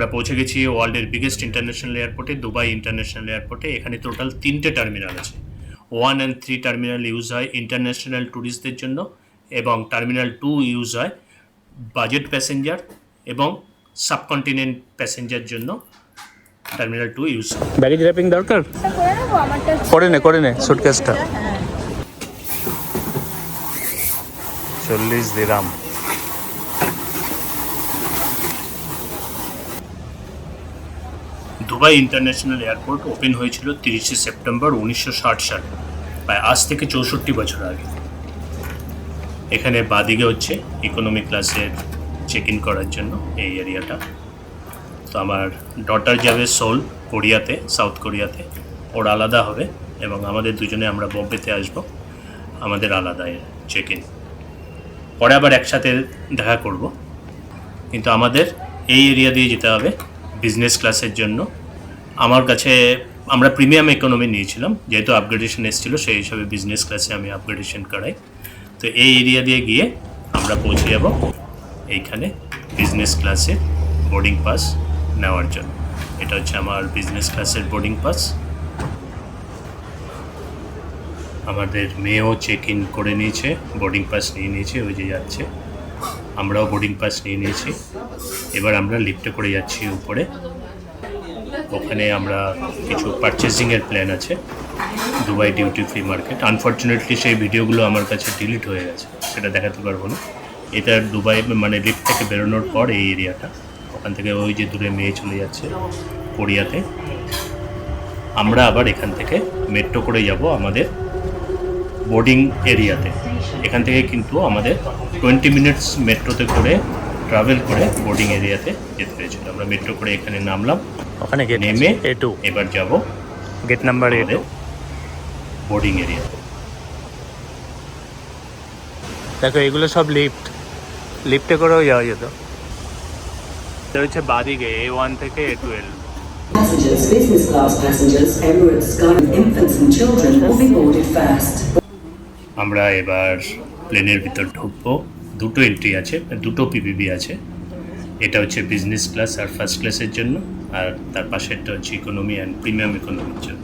আমরা পৌঁছে গেছি ওয়ার্ল্ডের বিগেস্ট ইন্টারন্যাশনাল এয়ারপোর্টে দুবাই ইন্টারন্যাশনাল এয়ারপোর্টে এখানে টোটাল তিনটে টার্মিনাল আছে। One and three terminal use হয় ইন্টারন্যাশনাল ট্যুরিস্টদের জন্য এবং টার্মিনাল টু ইউজ হয় বাজেট প্যাসেঞ্জার এবং সাবকন্টিনেন্ট প্যাসেঞ্জার জন্য টার্মিনাল টু ইউজ হয়। ব্যাগেজ র্যাপিং দরকার? করে নে করে নে সুটকেসটা চল্লিশ dirham Dubai international airport open হয়েছিল তিরিশে সেপ্টেম্বর উনিশশো ষাট সালে, প্রায় আজ থেকে চৌষট্টি বছর আগে। এখানে বাদিকে হচ্ছে ইকোনমি ক্লাসের চেক ইন করার জন্য এই এরিয়াটা তো আমার ডটার যাবে সোল কোরিয়াতে সাউথ কোরিয়াতে, ওর আলাদা হবে এবং আমাদের দুজনে আমরা বম্বেতে আসব, আমাদের আলাদা চেক ইন পরে আবার একসাথে দেখা করব। কিন্তু আমাদের এই এরিয়া দিয়ে যেতে হবে বিজনেস ক্লাসের জন্য। আমার কাছে, আমরা প্রিমিয়াম ইকোনমি নিয়েছিলাম, যেহেতু আপগ্রেডেশন এসেছিল, সেই হিসাবে বিজনেস ক্লাসে আমি আপগ্রেডেশন করাই। তো এই এরিয়া দিয়ে গিয়ে আমরা পৌঁছে যাব এইখানে বিজনেস ক্লাসে বোর্ডিং পাস নেওয়ার জন্য। এটা হচ্ছে আমার বিজনেস ক্লাসের বোর্ডিং পাস আমাদের মেয়েও চেক ইন করে নিয়েছে বোর্ডিং পাস নিয়ে নিয়েছে, ওই যে যাচ্ছে। আমরাও বোর্ডিং পাস নিয়ে নিয়েছি। এবার আমরা লিফটে করে যাচ্ছি উপরে। ওখানে আমরা কিছু পারচেজিংয়ের প্ল্যান আছে Dubai duty free market unfortunately সেই ভিডিওগুলো আমার কাছে ডিলিট হয়ে গেছে, সেটা দেখাতে পারব না। এটা দুবাই মানে লিফট থেকে বেরোনোর পর এই এরিয়াটা ওখান থেকে ওই যে দূরে মেয়ে চলে যাচ্ছে কোরিয়াতে। আমরা আবার এখান থেকে মেট্রো করে যাব আমাদের বোর্ডিং এরিয়াতে এখান থেকে কিন্তু আমাদের টোয়েন্টি মিনিটস মেট্রোতে করে ট্রাভেল করে বোর্ডিং এরিয়াতে যেতে হয়েছিল। আমরা মেট্রো করে এখানে নামলাম। ওখানে গেট নেমে এ টু এবার যাব gate number A two boarding এরিয়াতে দেখো এগুলো সব লিফট লিফটে করেও যাওয়া যেত। এটা হচ্ছে বাদিকে এ ওয়ান থেকে A twelve Passengers, business class passengers, Emirates Sky, infants and children will be boarded first. আমরা এবার প্লেনের ভিতর ঢুকবো। দুটো এন্ট্রি আছে দুটো পিপিবি আছে। এটা হচ্ছে বিজনেস ক্লাস আর ফার্স্ট ক্লাসের জন্য। আর তার পাশেরটা হচ্ছে ইকোনমি অ্যান্ড প্রিমিয়াম ইকোনমির জন্য।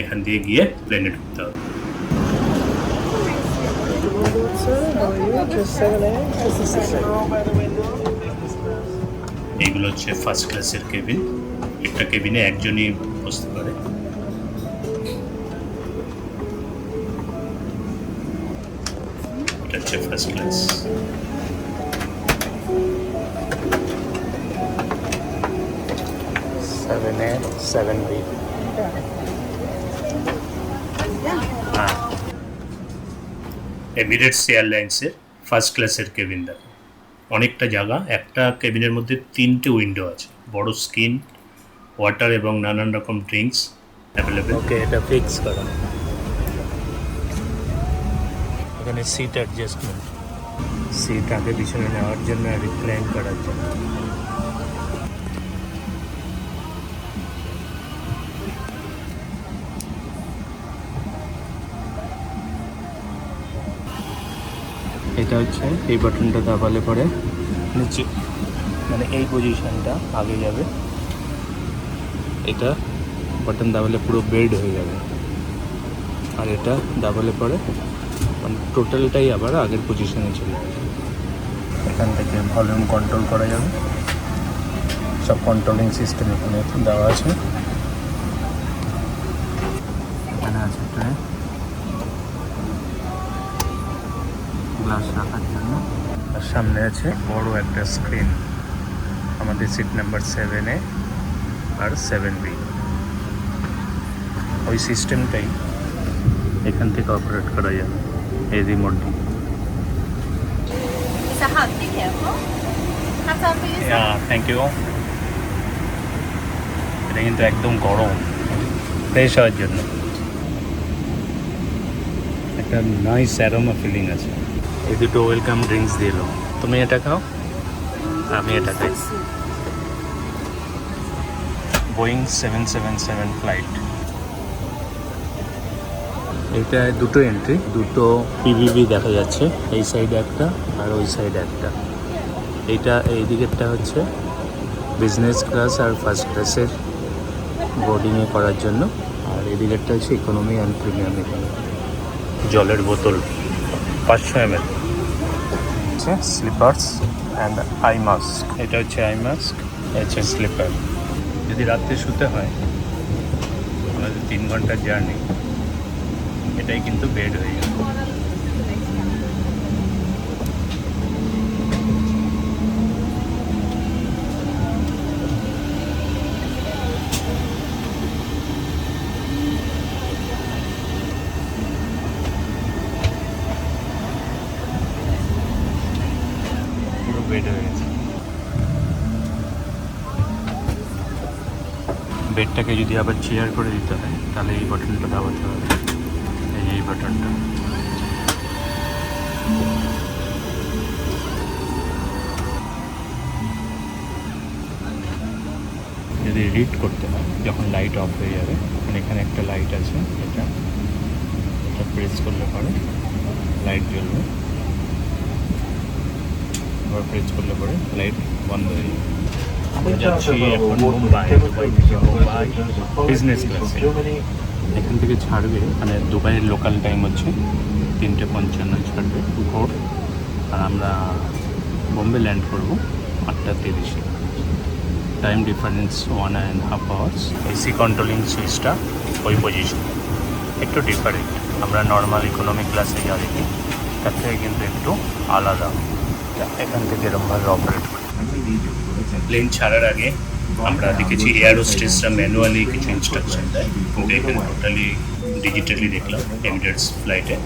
এখান দিয়ে গিয়ে প্লেনে ঢুকতে হবে। এইগুলো হচ্ছে ফার্স্ট ক্লাসের কেবিন একটা কেবিনে একজনই বসতে পারে। এটা হচ্ছে first class seven A seven B হ্যাঁ এমিরেটস এয়ারলাইন্সের ফার্স্ট ক্লাসের কেবিন দেখো অনেকটা জায়গা, একটা কেবিনের মধ্যে তিনটে উইন্ডো আছে। বড় স্ক্রিন ওয়াটার এবং নানান রকম ড্রিঙ্কস অ্যাভেলেবেল ওকে এটা ফিক্স করা। এখানে সিট অ্যাডজাস্টমেন্ট সিট আগে পিছনে নেওয়ার জন্য রিক্লাইন করার জন্য। এটা হচ্ছে, এই বাটনটা দাবালে পরে নিচে মানে এই পজিশনটা আগে যাবে। এটা বাটন দাবালে পুরো বেড হয়ে যাবে। আর এটা দাবালে পরে মানে টোটালটাই আবার আগের পজিশনে চলে যাবে এখান থেকে ভলিউম কন্ট্রোল করা যাবে। সব কন্ট্রোলিং সিস্টেম এখানে দেওয়া আছে এখানে আছে ট্রে ক্লাস রাখার জন্য। আর সামনে আছে বড় একটা স্ক্রিন আমাদের সিট নাম্বার সেভেন এ আর সেভেন বি ওই সিস্টেমটাই এখান থেকে অপারেট করা যাবে। এই রিমোট থ্যাংক ইউ এটা কিন্তু একদম গরম। ফ্রেশ হওয়ার জন্য। একটা নাইস অ্যারোমা ফিলিং আছে। এই দুটো ওয়েলকাম ড্রিঙ্কস দিয়ে এলো। তুমি এটা খাও, আমি এটা খাই। Boeing seven seven seven flight এটা দুটো এন্ট্রি দুটো পিভিভি দেখা যাচ্ছে, এই সাইডে একটা আর ওই সাইডে একটা। এইটা এই দিকেরটা হচ্ছে বিজনেস ক্লাস আর ফার্স্ট ক্লাসের বোর্ডিংয়ে করার জন্য। আর এদিকেরটা হচ্ছে ইকোনমি অ্যান্ড প্রিমিয়াম জলের বোতল, পাঁচশো এম হচ্ছে স্লিপার্স অ্যান্ড আই মাস্ক এটা হচ্ছে আই মাস্ক হচ্ছে স্লিপার যদি রাত্রে শুতে হয় আমাদের তিন ঘণ্টার জার্নি এটাই কিন্তু বেড হয়ে যাবে পুরো বেড হয়ে গেছে বেডটাকে যদি আবার চেয়ার করে দিতে হয়, তাহলে এই বাটনটা দাবাতে হবে। এই এই বাটনটা যদি রিড করতে হয়, যখন লাইট অফ হয়ে যাবে তখন এখানে একটা লাইট আছে, এটা এটা প্রেস করলে পরে লাইট জ্বলবে। আবার প্রেস করলে পরে লাইট বন্ধ হয়ে যাবে। এখন থেকে ছাড়বে মানে দুবাইয়ের লোকাল টাইম হচ্ছে তিনটে পঞ্চান্ন, ছাড়বে, ভোর। আর আমরা বোম্বে ল্যান্ড করব আটটা তিরিশে। Time difference one and half hours AC controlling সুইচটা ওই পজিশন একটু ডিফারেন্ট আমরা নর্মাল ইকোনমিক ক্লাসে যা দেখি তার থেকে কিন্তু একটু আলাদা। এখান থেকে এরমভাবে অপারেট করি প্লেন ছাড়ার আগে আমরা দেখেছি এয়ারোস্টেসরা ম্যানুয়ালি কিছু ইনস্ট্রাকশন দেয়। কিন্তু এখানে টোটালি ডিজিটালি দেখলাম এমিরেটস ফ্লাইটে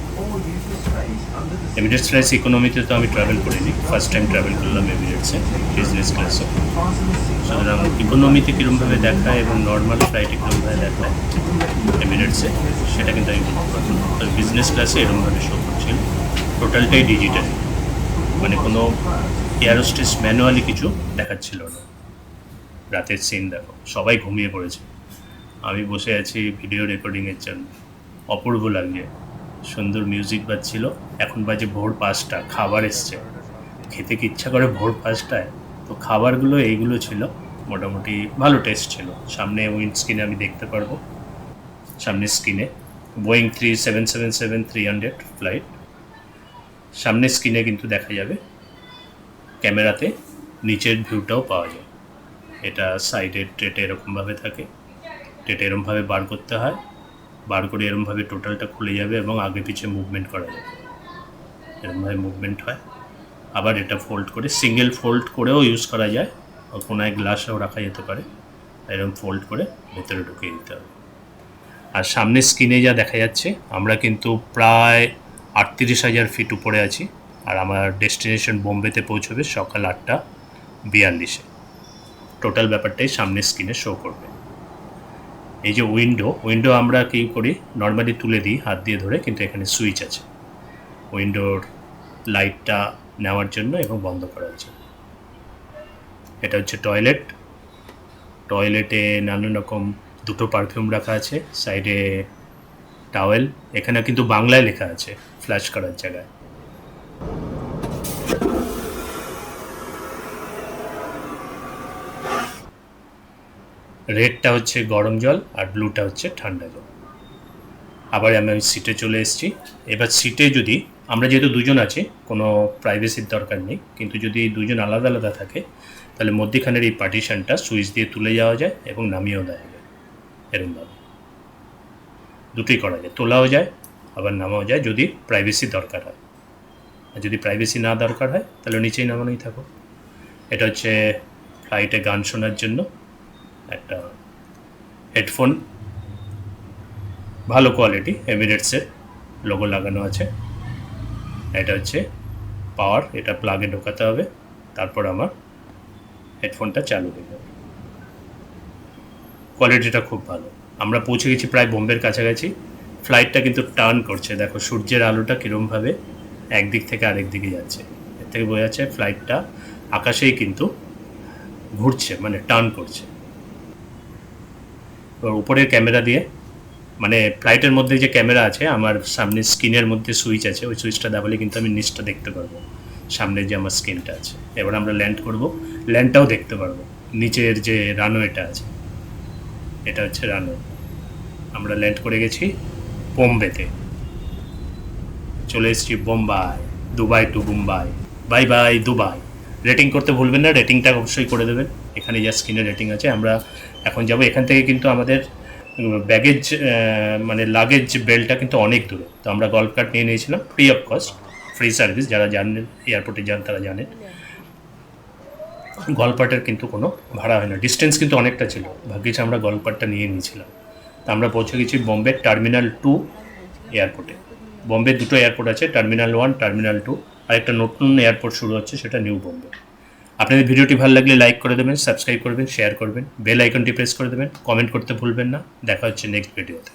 এমিরেটস ফ্লাইটস ইকোনমিতে তো আমি ট্রাভেল করিনি। ফার্স্ট টাইম ট্রাভেল করলাম এমিরেটসে বিজনেস ক্লাসে সুতরাং ইকোনমিতে কীরমভাবে দেখায় এবং নর্মাল ফ্লাইটে কীরকমভাবে দেখায় এমিরেটসে সেটা কিন্তু আমি তবে বিজনেস ক্লাসে এরকমভাবে শো করছিল। টোটালটাই ডিজিটাল মানে কোনো এয়ারোস্টেস ম্যানুয়ালি কিছু দেখাচ্ছিল না। রাতের সিন দেখো, সবাই ঘুমিয়ে পড়েছে। আমি বসে আছি ভিডিও রেকর্ডিংয়ের জন্য। অপূর্ব লাগছে। সুন্দর মিউজিক বাজছিল। এখন বাজে ভোর পাঁচটা, খাবার এসছে। খেতে কি ইচ্ছা করে ভোর পাঁচটায়? তো খাবারগুলো এইগুলো ছিল। মোটামুটি ভালো টেস্ট ছিল। সামনে উইন্ড স্ক্রিনে আমি দেখতে পারব। সামনে স্ক্রিনে Boeing three seven seven seven three hundred flight সামনে স্ক্রিনে কিন্তু দেখা যাবে। ক্যামেরাতে নিচের ভিউটাও পাওয়া যায়। এটা সাইডের ট্রেটে এরকমভাবে থাকে। ট্রেটে এরমভাবে বার করতে হয়। বার করে এরমভাবে টোটালটা খুলে যাবে এবং আগে পিছে মুভমেন্ট করা যাবে। এরমভাবে মুভমেন্ট হয়। আবার এটা ফোল্ড করে সিঙ্গেল ফোল্ড করেও ইউজ করা যায়। বা এক গ্লাসেও রাখা যেতে পারে। এরকম ফোল্ড করে ভেতরে ঢুকিয়ে দিতে হবে। আর সামনের স্ক্রিনে যা দেখা যাচ্ছে, আমরা কিন্তু প্রায় আটত্রিশ হাজার ফিট উপরে আছি। আর আমার ডেস্টিনেশন বোম্বেতে পৌঁছবে সকাল আটটা বিয়াল্লিশে। টোটাল ব্যাপারটাই সামনের স্ক্রিনে শো করবে। এই যে উইন্ডো উইন্ডো আমরা কী করি? নর্মালি তুলে দিই, হাত দিয়ে ধরে, কিন্তু এখানে সুইচ আছে। উইন্ডোর লাইটটা নেওয়ার জন্য এবং বন্ধ করার জন্য। এটা হচ্ছে টয়লেট টয়লেটে নানান রকম দুটো পারফিউম রাখা আছে সাইডে টাওয়েল এখানে কিন্তু বাংলায় লেখা আছে ফ্ল্যাশ করার জায়গায়। রেডটা হচ্ছে গরম জল আর ব্লুটা হচ্ছে ঠান্ডা জল। আবার আমি ওই সিটে চলে এসেছি। এবার সিটে যদি আমরা যেহেতু দুজন আছি, কোনো প্রাইভেসির দরকার নেই। কিন্তু যদি দুজন আলাদা আলাদা থাকে, তাহলে মধ্যিখানের এই পার্টিশনটা সুইচ দিয়ে তুলে যাওয়া যায় এবং নামিয়েও দেওয়া যায়। এরকমভাবে। দুটোই করা যায়। তোলাও যায়, আবার নামাও যায় যদি প্রাইভেসি দরকার হয়। আর যদি প্রাইভেসি না দরকার হয়, তাহলে নিচেই নামানোই থাকো। এটা হচ্ছে ফ্লাইটে গান শোনার জন্য একটা হেডফোন ভালো কোয়ালিটি এমিরেটসের লোগো লাগানো আছে। এটা হচ্ছে পাওয়ার এটা প্লাগে ঢোকাতে হবে। তারপর আমার হেডফোনটা চালু হয়ে যাবে। কোয়ালিটিটা খুব ভালো। আমরা পৌঁছে গেছি প্রায় বোম্বের কাছাকাছি। ফ্লাইটটা কিন্তু টার্ন করছে। দেখো সূর্যের আলোটা কীরমভাবে একদিক থেকে আরেক দিকে যাচ্ছে। এর থেকে বোঝা যাচ্ছে ফ্লাইটটা আকাশেই কিন্তু ঘুরছে মানে টার্ন করছে। এবার উপরের ক্যামেরা দিয়ে মানে ফ্লাইটের মধ্যে যে ক্যামেরা আছে, আমার সামনে স্ক্রিনের মধ্যে সুইচ আছে, ওই সুইচটা দাবালে কিন্তু আমি নিচটা দেখতে পারব। সামনে যে আমার স্ক্রিনটা আছে। এবার আমরা ল্যান্ড করব। ল্যান্ডটাও দেখতে পারব। নিচের যে রানওয়েটা আছে, এটা হচ্ছে রানওয়ে আমরা ল্যান্ড করে গেছি বোম্বেতে। চলে এসেছি Bombay, Dubai to Mumbai. Bye bye Dubai. Rating করতে ভুলবেন না রেটিংটা অবশ্যই করে দেবেন। এখানে যা স্ক্রিনে রেটিং আছে। আমরা এখন যাব। এখান থেকে কিন্তু আমাদের ব্যাগেজ মানে লাগেজ বেলটা কিন্তু অনেক দূরে। তো আমরা গল্ফ কার্ট নিয়ে নিয়েছিলাম free of cost free service যারা জানেন এয়ারপোর্টে যান, তারা জানেন। গলপাটের কিন্তু কোনো ভাড়া হয় না। ডিস্টেন্স কিন্তু অনেকটা ছিল। ভাগ্যিস আমরা গলপাটটা নিয়ে নিয়েছিলাম। তা আমরা পৌঁছে গেছি বম্বে টার্মিনাল টু এয়ারপোর্টে বম্বে দুটো এয়ারপোর্ট আছে টার্মিনাল ওয়ান টার্মিনাল টু আর একটা নতুন এয়ারপোর্ট শুরু হচ্ছে, সেটা নিউ বম্বে আপনাদের ভিডিওটি ভালো লাগলে লাইক করে দেবেন সাবস্ক্রাইব করবেন শেয়ার করবেন বেল আইকনটি প্রেস করে দেবেন কমেন্ট করতে ভুলবেন না, দেখা হচ্ছে নেক্সট ভিডিওতে